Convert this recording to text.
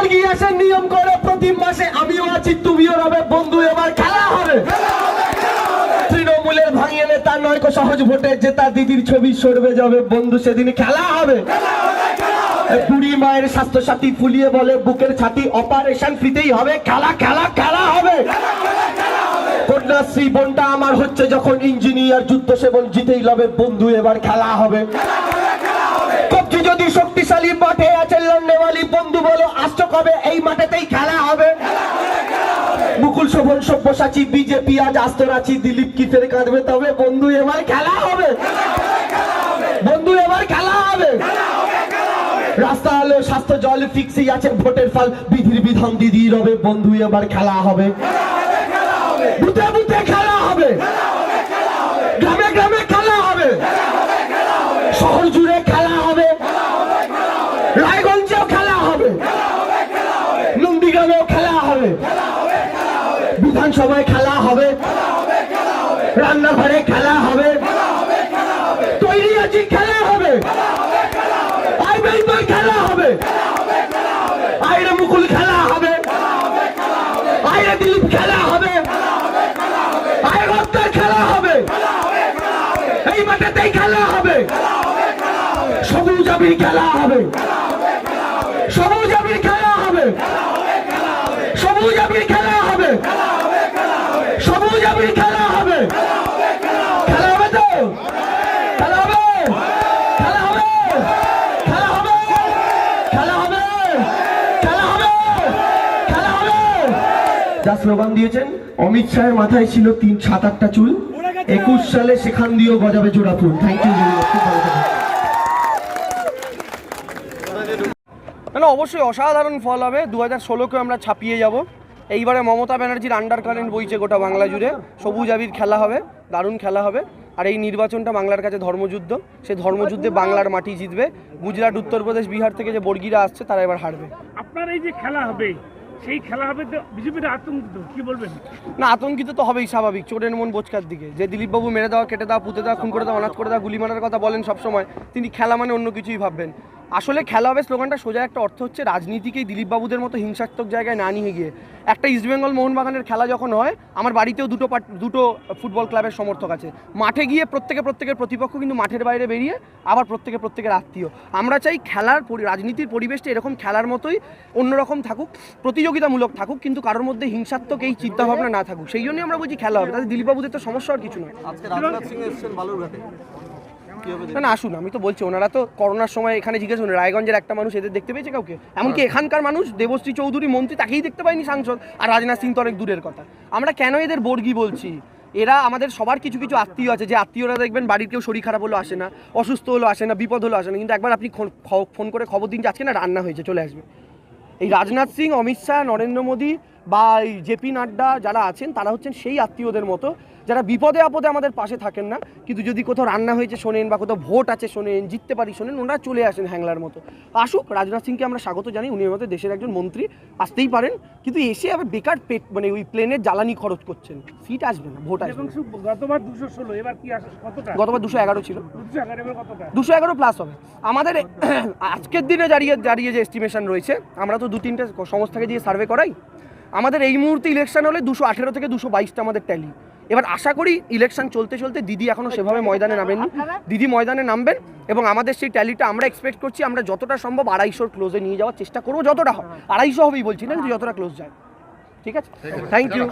বর্গি আসে, নিয়ম করে প্রতি মাসে আমিও আছি, তুমিও রবে। বন্ধু, এবার খেলা হবে। তৃণমূলের ভাঙিয়ে নেতা নয় সহজ ভোটে জেতা দিদির ছবি সরবে যাবে। বন্ধু, সেদিন খেলা হবে। বুড়ি মায়ের স্বাস্থ্য সাথী ফুলিয়ে বলে, বুকের ছাতি অপারেশন ফ্রিতেই হবে। খেলা খেলা খেলা হবে। কন্যাশ্রী বোনটা আমার হচ্ছে যখন ইঞ্জিনিয়ার যুদ্ধ সেবন জিতেই লবে। বন্ধু, এবার খেলা হবে। যদি শক্তিশালী মাঠে আছে লন্ডেওয়ালি, বন্ধু বলো, আসছো কবে? এই মাঠেতেই খেলা হবে। মুকুল শোভন, সব্যসাচী, বিজেপি, আজ আস্ত রাখি দিলীপ কি ফের কাঁদবে তবে বন্ধু, এবার খেলা হবে। বন্ধু, এবার খেলা হবে। রাস্তা আলো স্বাস্থ্য জল ফিক্সই আছে ভোটের ফল। বিধির বিধান দিদি রবে, বন্ধু, এবার খেলা হবে। বুথে বুথে খেলা হবে গ্রামে গ্রামে খেলা হবে শহর জুড়ে খেলা হবে রায়গঞ্জেও খেলা হবে নন্দীগ্রামেও খেলা হবে বিধানসভায় খেলা হবে রান্নাঘরে খেলা হবে তৈরি আছি খেলা হবে খেলা হবে খেলা হবে এই মাঠেতেই খেলা হবে সবুজ আবির খেলা হবে সবুজ আবির খেলা হবে সবুজ আবির খেলা হবে। সবুজ আবির খেলা হবে। খেলা হবে তো? যা স্লোগান দিয়েছেন, অমিত শাহের মাথায় ছিল তিন সাত আটটা চুল। একুশ সালে সেখান দিয়েও গজাবে জোড়া ফুল। থ্যাংক ইউ না অবশ্যই অসাধারণ ফল হবে। দু হাজার ষোলোকে আমরা ছাপিয়ে যাব। এইবারে মমতা ব্যানার্জির আন্ডার কারেন্ট বইছে গোটা বাংলা জুড়ে। সবুজ আবির খেলা হবে দারুণ খেলা হবে। আর এই নির্বাচনটা বাংলার কাছে ধর্মযুদ্ধ। সে ধর্মযুদ্ধে বাংলার মাটি জিতবে। গুজরাট উত্তরপ্রদেশ বিহার থেকে যে বর্গীরা আসছে তারা এবার হারবে। আপনার এই যে খেলা হবে সেই খেলা হবে বিজেপির আতঙ্কিত কি বলবেন? না আতঙ্কিত তো হবেই স্বাভাবিক চোরের মন বোচকার দিকে। যে দিলীপবাবু মেরে দেওয়া কেটে দেওয়া পুঁতে দেওয়া খুন করে দেওয়া অনাথ করে দেওয়া গুলি মারার কথা বলেন সবসময় তিনি খেলা মানে অন্য কিছুই ভাববেন। আসলে খেলা হবে স্লোগানটা সোজা একটা অর্থ হচ্ছে রাজনীতিকেই দিলীপবাবুদের মতো হিংসাত্মক জায়গায় না নিয়ে গিয়ে। একটা ইস্টবেঙ্গল মোহনবাগানের খেলা যখন হয়, আমার বাড়িতেও দুটো দুটো ফুটবল ক্লাবের সমর্থক আছে। মাঠে গিয়ে প্রত্যেকে প্রত্যেকের প্রতিপক্ষ কিন্তু মাঠের বাইরে বেরিয়ে আবার প্রত্যেকে প্রত্যেকের আত্মীয়। আমরা চাই খেলার রাজনীতির পরিবেশটা এরকম খেলার মতোই অন্যরকম থাকুক, প্রতিযোগিতামূলক থাকুক, কিন্তু কারোর মধ্যে হিংসাত্মক এই চিন্তাভাবনা না থাকুক। সেই জন্যই আমরা বলছি খেলা হবে, তাতে দিলীপবাবুদের তো সমস্যা আর কিছু নয়। না না আসুন আমি তো বলছি ওনারা তো করোনার সময় এখানে জিজ্ঞেস করুন রায়গঞ্জের একটা মানুষ এদের দেখতে পেয়েছে কাউকে? এমনকি এখানকার মানুষ দেবশ্রী চৌধুরী মন্ত্রী তাকেই দেখতে পায়নি সাংসদ আর রাজনাথ সিং তো অনেক দূরের কথা। আমরা কেন এদের বর্গি বলছি? এরা আমাদের সবার কিছু কিছু আত্মীয় আছে যে আত্মীয়রা দেখবেন বাড়ির কেউ শরীর খারাপ হলো আসে না অসুস্থ হলো আসে না বিপদ হলো আসে না কিন্তু একবার আপনি ফোন করে খবর দিন যে আজকে না রান্না হয়েছে চলে আসবে। এই রাজনাথ সিং অমিত শাহ নরেন্দ্র মোদী বা এই জেপি নাড্ডা যারা আছেন তারা হচ্ছেন সেই আত্মীয়দের মতো যারা বিপদে আপদে আমাদের পাশে থাকেন না কিন্তু যদি কোথাও রান্না হয়েছে শোনেন বা কোথাও ভোট আছে শোনেন জিততে পারি শোনেন ওনারা চলে আসেন হ্যাংলার মতো। আসুক রাজনাথ সিংকে আমরা স্বাগত জানি উনি আমাদের দেশের একজন মন্ত্রী আসতেই পারেন কিন্তু এসে আবার বেকার পেট মানে ওই প্লেনের জ্বালানি খরচ করছেন। সিট আসবে না ভোট আসবে গতবার দুশো ষোলো এবার কি কতটা? গতবার দুশো এগারো ছিল। দুশো এগারো প্লাস হবে। আমাদের আজকের দিনে দাঁড়িয়ে দাঁড়িয়ে যে এস্টিমেশন রয়েছে আমরা তো দু তিনটে সংস্থাকে দিয়ে সার্ভে করাই। আমাদের এই মুহূর্তে ইলেকশন হলে দুশো আঠেরো থেকে দুশো বাইশটা আমাদের ট্যালি এবার আশা করি ইলেকশন চলতে চলতে দিদি এখনও সেভাবে ময়দানে নামেননি। দিদি ময়দানে নামবেন এবং আমাদের সেই ট্যালিটা আমরা এক্সপেক্ট করছি আমরা যতটা সম্ভব আড়াইশোর ক্লোজে নিয়ে যাওয়ার চেষ্টা করব যতটা হয়। আড়াইশো হবেই বলছি না যে যতটা ক্লোজ যায়। ঠিক আছে? Thank you